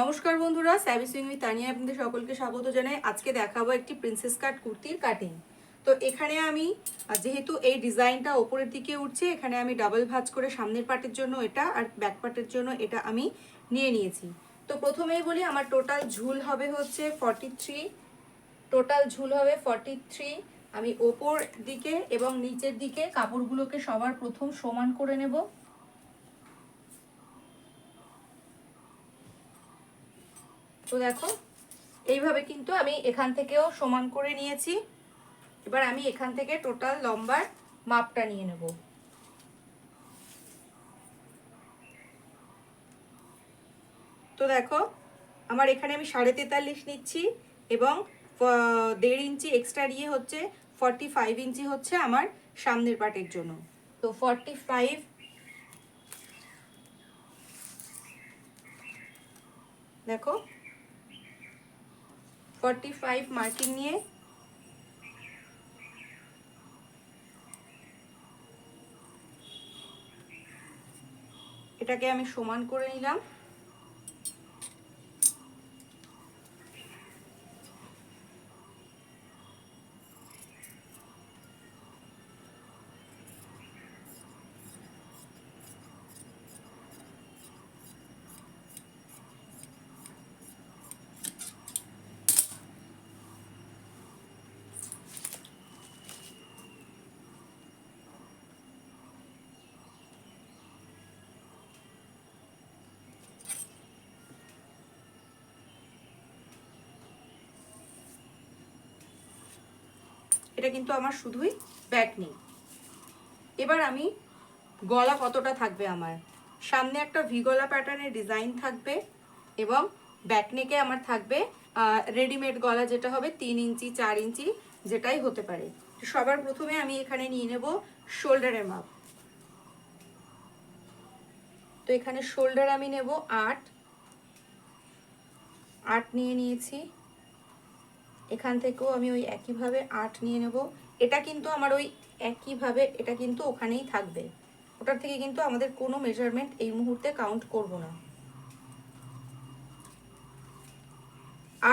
নমস্কার বন্ধুরা স্যাভি সুইং তানিয়া আপনাদের সকলকে স্বাগত জানাই। আজকে দেখাবো একটি প্রিন্সেস কাট কুর্তির কাটিং তো এখানে আমি যেহেতু এই ডিজাইনটা ওপরের দিকে উঠছে, এখানে আমি ডাবল ভাজ করে সামনের পার্টের জন্য এটা আর ব্যাক পার্টের জন্য এটা আমি নিয়ে নিয়েছি। তো প্রথমেই বলি, আমার টোটাল ঝুল হবে হচ্ছে ফর্টি থ্রি টোটাল ঝুল হবে ফর্টি থ্রি আমি ওপর দিকে এবং নিচের দিকে কাপড়গুলোকে সবার প্রথম সমান করে নেব। তো দেখো, এইভাবে কিন্তু আমি এখান থেকেও সমান করে নিয়েছি। এবার আমি এখান থেকে টোটাল লম্বার মাপটা নিয়ে নেব। তো দেখো, আমার এখানে আমি সাড়ে তেতাল্লিশ নিচ্ছি এবং দেড় ইঞ্চি এক্সট্রা নিয়ে হচ্ছে ফর্টি ফাইভ ইঞ্চি হচ্ছে আমার সামনের পাটের জন্য। তো ফর্টি ফাইভ দেখো ফর্টি ফাইভ মার্কিং নিয়ে। এটাকে আমি সমান করে নিলাম। এটা কিন্তু আমার শুধুই ব্যাক নেই এবার আমি গলা কতটা থাকবে আমার? সামনে একটা ভি গলা প্যাটার্নের ডিজাইন থাকবে এবং ব্যাক নেকে আমার থাকবে রেডিমেড গলা যেটা হবে তিন ইঞ্চি, চার ইঞ্চি, যেটাই হতে পারে। সবার প্রথমে আমি এখানে নিয়ে নেব শোল্ডারের মাপ। তো এখানে শোল্ডার আমি নেব আট। আট নিয়ে নিয়েছি। এখান থেকেও আমি ওই একইভাবে আট নিয়ে নেব। এটা কিন্তু আমার ওই একইভাবে, এটা কিন্তু ওখানেই থাকবে। ওটার থেকে কিন্তু আমাদের কোনো মেজারমেন্ট এই মুহূর্তে কাউন্ট করব না।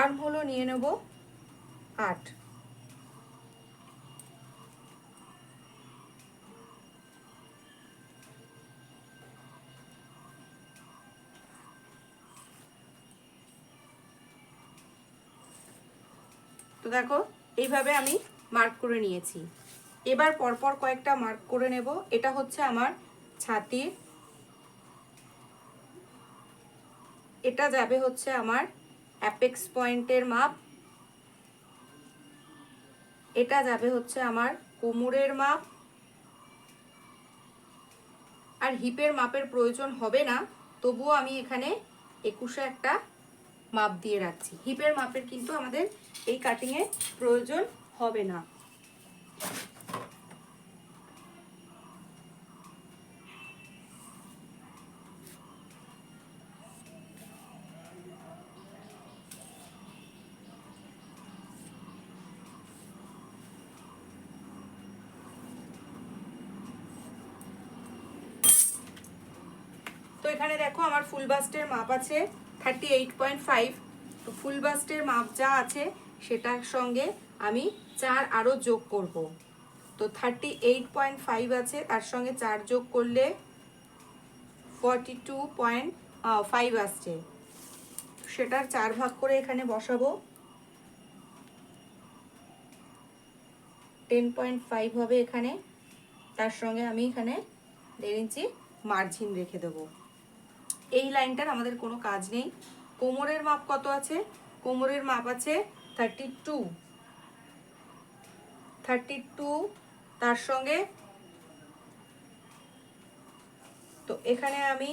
আর্ম হলো নিয়ে নেব আট। দেখো, এইভাবে আমি মার্ক করে নিয়েছি। এবার পরপর কয়েকটা মার্ক করে নেব। এটা হচ্ছে আমার ছাতির। এটা যাবে হচ্ছে আমার অ্যাপেক্স পয়েন্টের মাপ। এটা যাবে হচ্ছে আমার কোমরের মাপ। আর হিপের মাপের প্রয়োজন হবে না, তবুও আমি এখানে একুশে একটা মাপ দিয়ে রাখছি। হিপের মাপের কিন্তু আমাদের এই কাটিংয়ে প্রয়োজন হবে না। তো এখানে দেখো আমার ফুল বাস্টের মাপ আছে। থার্টি এইট পয়েন্ট ফাইভ তো ফুল বাস্টের মাপ যা আছে, সেটার সঙ্গে আমি চার আরও যোগ করব। তো থার্টি এইট পয়েন্ট ফাইভ আছে, তার সঙ্গে চার যোগ করলে ফর্টি টু পয়েন্ট ফাইভ আসছে। সেটার চার ভাগ করে এখানে বসাবো। টেন পয়েন্ট ফাইভ হবে এখানে, তার সঙ্গে আমি এখানে দেড় ইঞ্চি মার্জিন রেখে দেবো। এই লাইনটার আমাদের কোনো কাজ নেই। কোমরের মাপ কত আছে? কোমরের মাপ আছে থার্টি টু থার্টি টু তার সঙ্গে তো এখানে আমি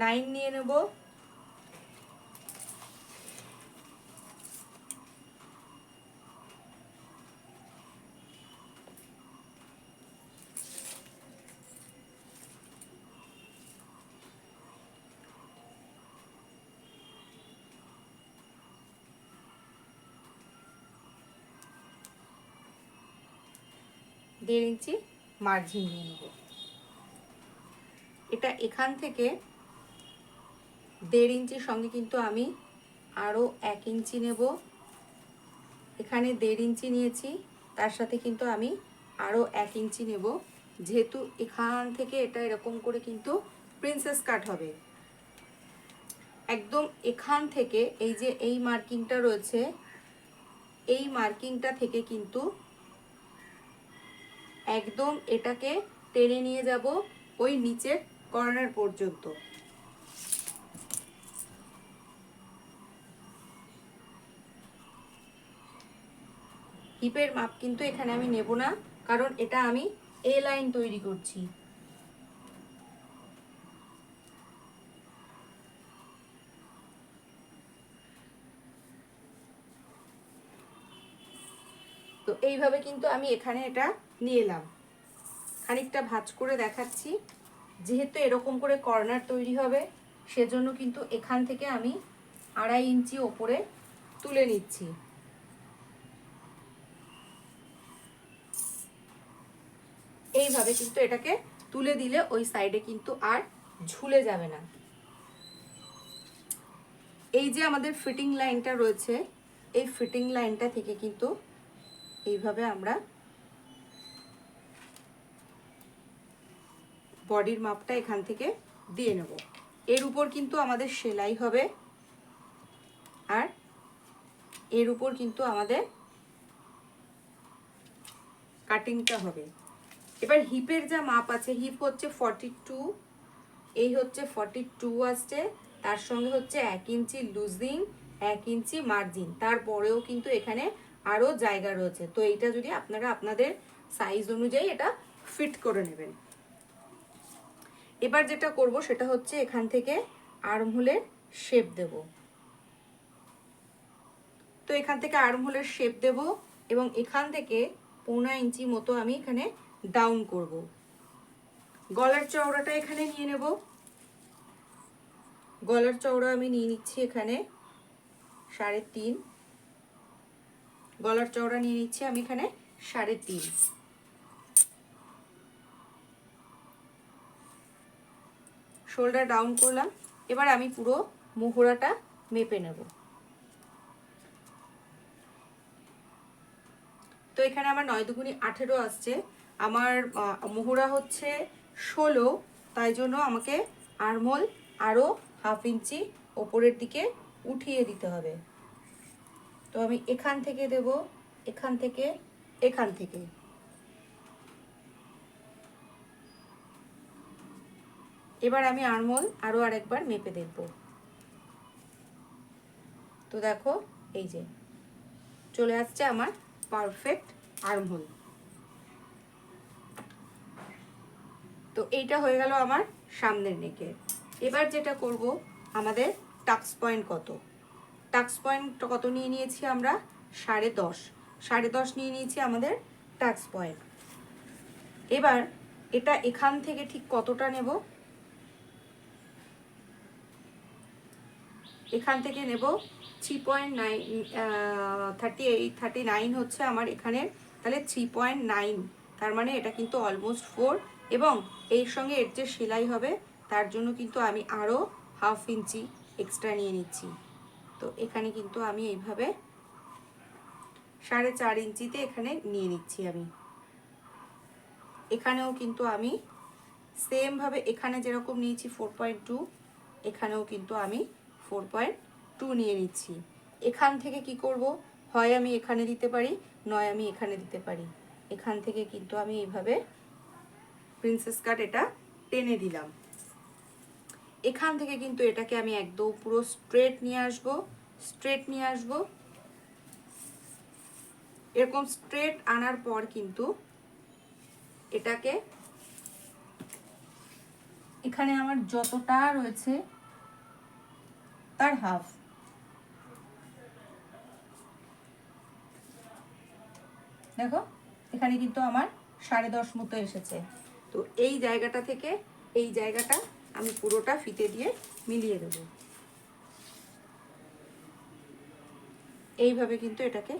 নাইন নিয়ে নেব। দেড় ইঞ্চি মার্জিন নিয়ে নেব। এটা এখান থেকে দেড় ইঞ্চির সঙ্গে কিন্তু আমি আরও এক ইঞ্চি নেব। এখানে দেড় ইঞ্চি নিয়েছি, তার সাথে কিন্তু আমি আরও এক ইঞ্চি নেব। যেহেতু এখান থেকে এটা এরকম করে কিন্তু প্রিন্সেস কাট হবে। একদম এখান থেকে এই যে এই মার্কিংটা রয়েছে, এই মার্কিংটা থেকে কিন্তু একদম এটাকে টেনে নিয়ে যাব ওই নিচের কর্নার পর্যন্ত। হিপের মাপ কিন্তু এখানে আমি নেব না, কারণ এটা আমি এ লাইন তৈরি করছি। তো এইভাবে কিন্তু আমি এখানে এটা নিয়ে এলাম। খানিকটা ভাঁজ করে দেখাচ্ছি। যেহেতু এরকম করে কর্নার তৈরি হবে, সেজন্য কিন্তু এখান থেকে আমি আড়াই ইঞ্চি ওপরে তুলে নিচ্ছি। এইভাবে কিন্তু এটাকে তুলে দিলে ওই সাইডে কিন্তু আর ঝুলে যাবে না। এই যে আমাদের ফিটিং লাইনটা রয়েছে, এই ফিটিং লাইনটা থেকে কিন্তু এইভাবে আমরা বডির মাপটা এখান থেকে দিয়ে নেব। এর উপর কিন্তু আমাদের সেলাই হবে আর এর উপর কিন্তু আমাদের কাটিংটা হবে। এবার হিপের যা মাপ আছে, হিপ হচ্ছে ফর্টি টু এই হচ্ছে ফর্টি টু আসছে, তার সঙ্গে হচ্ছে এক ইঞ্চি লুজিং এক ইঞ্চি মার্জিন তারপরেও কিন্তু এখানে আরও জায়গা রয়েছে। তো এইটা যদি আপনারা আপনাদের সাইজ অনুযায়ী এটা ফিট করে নেবেন। এবার যেটা করব সেটা হচ্ছে এখান থেকে আর্মহোলের শেপ দেব। তো এখান থেকে আর্মহোলের শেপ দেব এবং এখান থেকে পৌনা ইঞ্চি মতো আমি এখানে ডাউন করব। গলার চওড়াটা এখানে নিয়ে নেব। গলার চওড়া আমি নিয়ে নিচ্ছি এখানে সাড়ে তিন। গলার চওড়া নিয়ে নিচ্ছি আমি এখানে সাড়ে তিন। শোল্ডার ডাউন করলাম। এবার আমি পুরো মোহরাটা মেপে নেব। তো এখানে আমার নয় দুগুনি আঠেরো আসছে। আমার মোহরা হচ্ছে ষোলো, তাই জন্য আমাকে আরমোল আরও হাফ ইঞ্চি ওপরের দিকে উঠিয়ে দিতে হবে। তো আমি এখান থেকে দেব, এখান থেকে এখান থেকে। এবার আমি আরমোল আরও আরেকবার মেপে দেখব। তো দেখো, এই যে, চলে আসছে আমার পারফেক্ট আর্মহোল তো এইটা হয়ে গেল আমার সামনের নেকে এবার যেটা করব, আমাদের টাক্স পয়েন্ট কত? টাক্স পয়েন্ট কত নিয়ে নিয়েছি আমরা? সাড়ে দশ। সাড়ে দশ নিয়ে নিয়েছি আমাদের টাক্স পয়েন্ট এবার এটা এখান থেকে ঠিক কতটা নেব? এখান থেকে নেব three point nine thirty eight thirty nine হচ্ছে আমার এখানে তাহলে থ্রি পয়েন্ট নাইন তার মানে এটা কিন্তু অলমোস্ট ফোর এবং এর সঙ্গে এর যে সেলাই হবে, তার জন্য কিন্তু আমি আরও হাফ ইঞ্চি এক্সট্রা নিয়ে নিচ্ছি। তো এখানে কিন্তু আমি এইভাবে সাড়ে চার ইঞ্চিতে এখানে নিয়ে নিচ্ছি আমি। এখানেও কিন্তু আমি সেমভাবে এখানে যেরকম নিয়েছি ফোর পয়েন্ট টু এখানেও কিন্তু আমি ফোর পয়েন্ট টু নিয়ে নিচ্ছি। এখান থেকে কি করব? হয় আমি এখানে দিতে পারি, নয় আমি এখানে দিতে পারি। এখান থেকে কিন্তু আমি এইভাবে প্রিন্সেস কাট এটা টেনে দিলাম। এখান থেকে কিন্তু এটাকে আমি একদম পুরো স্ট্রেট নিয়ে আসব স্ট্রেট নিয়ে আসব। এরকম স্ট্রেট আনার পর কিন্তু এটাকে এখানে আমার যতটা রয়েছে তার হাফ। দেখো, এখানে কিন্তু আমার সাড়ে দশ মতো এসেছে। তো এই জায়গাটা থেকে এই জায়গাটা আমি পুরোটা ফিতে দিয়ে মিলিয়ে দেব। এইভাবে কিন্তু এটাকে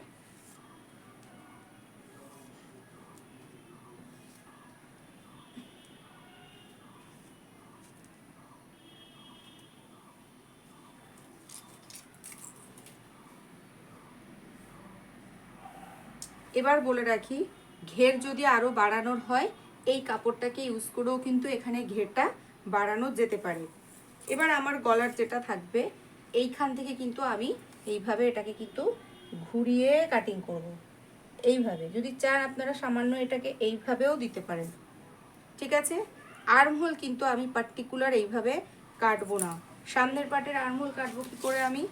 এবার বলে রাখি, ঘের যদি আরও বাড়ানোর হয়, এই কাপড়টাকে ইউজ করেও কিন্তু এখানে ঘেরটা বাড়ানো যেতে পারে। এবার আমার গলার যেটা থাকবে, এইখান থেকে কিন্তু আমি এইভাবে এটাকে কিন্তু ঘুরিয়ে কাটিং করব। এইভাবে, যদি চান আপনারা সামান্য এটাকে এইভাবেও দিতে পারেন। ঠিক আছে? আর্মহোল কিন্তু আমি পার্টিকুলার এইভাবে কাটবো না। সামনের পাটের আর্মহোল কাটবো কি করে আমি?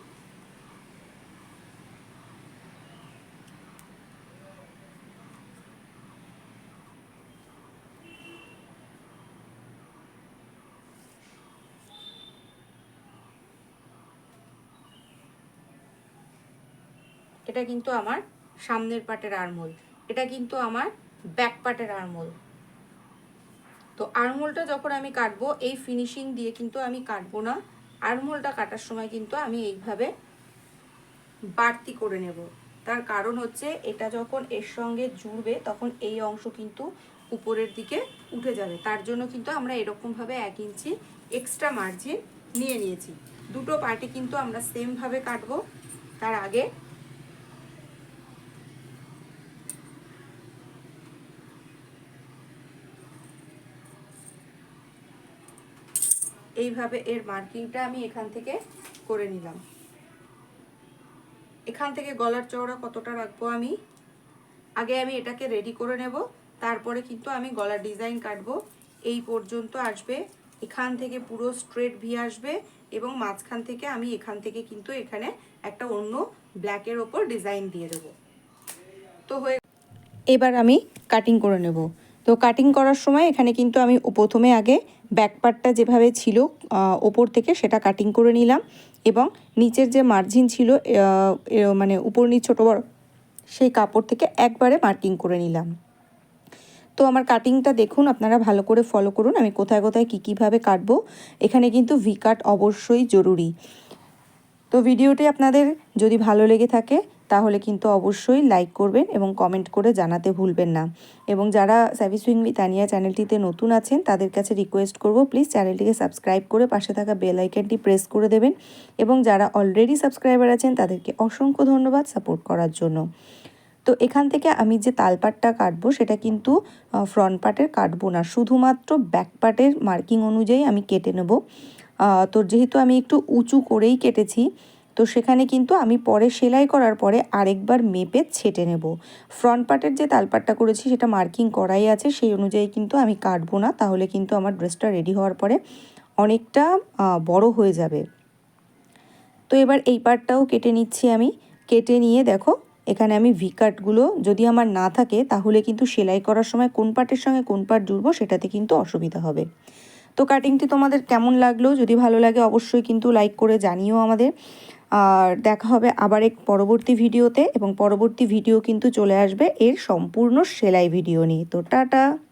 এটা কিন্তু আমার সামনের পাটের আরমোল। এটা কিন্তু আমার ব্যাক পাটের আরমোল। তো আরমোলটা যখন আমি কাটবো, এই ফিনিশিং দিয়ে কিন্তু আমি কাটবো না। আরমোলটা কাটার সময় কিন্তু আমি এইভাবে বাড়তি করে নেব। তার কারণ হচ্ছে, এটা যখন এর সঙ্গে জুড়বে, তখন এই অংশ কিন্তু উপরের দিকে উঠে যাবে। তার জন্য কিন্তু আমরা এরকমভাবে এক ইঞ্চি এক্সট্রা মার্জিন নিয়ে নিয়েছি। দুটো পার্টি কিন্তু আমরা সেমভাবে কাটবো। তার আগে এইভাবে এর মার্কিংটা আমি এখান থেকে করে নিলাম। এখান থেকে গলার চওড়া কতটা রাখব আমি? আগে আমি এটাকে রেডি করে নেব, তারপরে কিন্তু আমি গলার ডিজাইন কাটবো। এই পর্যন্ত আসবে, এখান থেকে পুরো স্ট্রেট ভি আসবে এবং মাঝখান থেকে আমি এখান থেকে কিন্তু এখানে একটা অন্য ব্ল্যাকের ওপর ডিজাইন দিয়ে দেবো। তো হয়ে এবার আমি কাটিং করে নেব। তো কাটিং করার সময় এখানে কিন্তু আমি প্রথমে আগে ব্যাক পার্টটা যেভাবে ছিল ওপর থেকে সেটা কাটিং করে নিলাম এবং নিচের যে মার্জিন ছিল মানে উপর নিচ ছোটো বড়, সেই কাপড় থেকে একবারে মার্কিং করে নিলাম। তো আমার কাটিংটা দেখুন, আপনারা ভালো করে ফলো করুন, আমি কোথায় কোথায় কী কীভাবে কাটবো, এখানে কিন্তু ভি কাট অবশ্যই জরুরি। তো ভিডিওটি আপনাদের যদি ভালো লেগে থাকে তাহলে কিন্তু অবশ্যই লাইক করবেন এবং কমেন্ট করে জানাতে ভুলবেন না। এবং যারা সার্ভিস উইং উইথ আনিয়া চ্যানেলটিতে নতুন আছেন, তাদের কাছে রিকোয়েস্ট করব প্লিজ চ্যানেলটিকে সাবস্ক্রাইব করে পাশে থাকা বেল আইকনটি প্রেস করে দেবেন। এবং যারা অলরেডি সাবস্ক্রাইবার আছেন, তাদেরকে অসংখ্য ধন্যবাদ সাপোর্ট করার জন্য। তো এখান থেকে আমি যে তালপাটটা কাটবো, সেটা কিন্তু ফ্রন্ট পার্টের কাটবো না। শুধুমাত্র ব্যাক পার্টের মার্কিং অনুযায়ী আমি কেটে নেব। তো যেহেতু আমি একটু উঁচু করেই কেটেছি তো সেখানে কিন্তু আমি পরে সেলাই করার পরে আরেকবার মেপে ছেটে নেব। ফ্রন্ট পার্টের যে তালপাটটা করেছি সেটা মার্কিং করাই আছে, সেই অনুযায়ী কিন্তু আমি কাটবো না, তাহলে কিন্তু আমার ড্রেসটা রেডি হওয়ার পরে অনেকটা বড় হয়ে যাবে। তো এবার এই পার্টটাও কেটে নিচ্ছি আমি। কেটে নিয়ে দেখো, এখানে আমি ভি কাটগুলো যদি আমার না থাকে, তাহলে কিন্তু সেলাই করার সময় কোন পার্টের সঙ্গে কোন পার্ট জুড়বো সেটাতে কিন্তু অসুবিধা হবে। তো কাটিংটি তোমাদের কেমন লাগল? যদি ভালো লাগে অবশ্যই কিন্তু লাইক করে জানিও আমাদের। আর দেখা হবে আবার এক পরবর্তী ভিডিওতে এবং পরবর্তী ভিডিও কিন্তু চলে আসবে এর সম্পূর্ণ সেলাই ভিডিও নিয়ে। তো টাটা!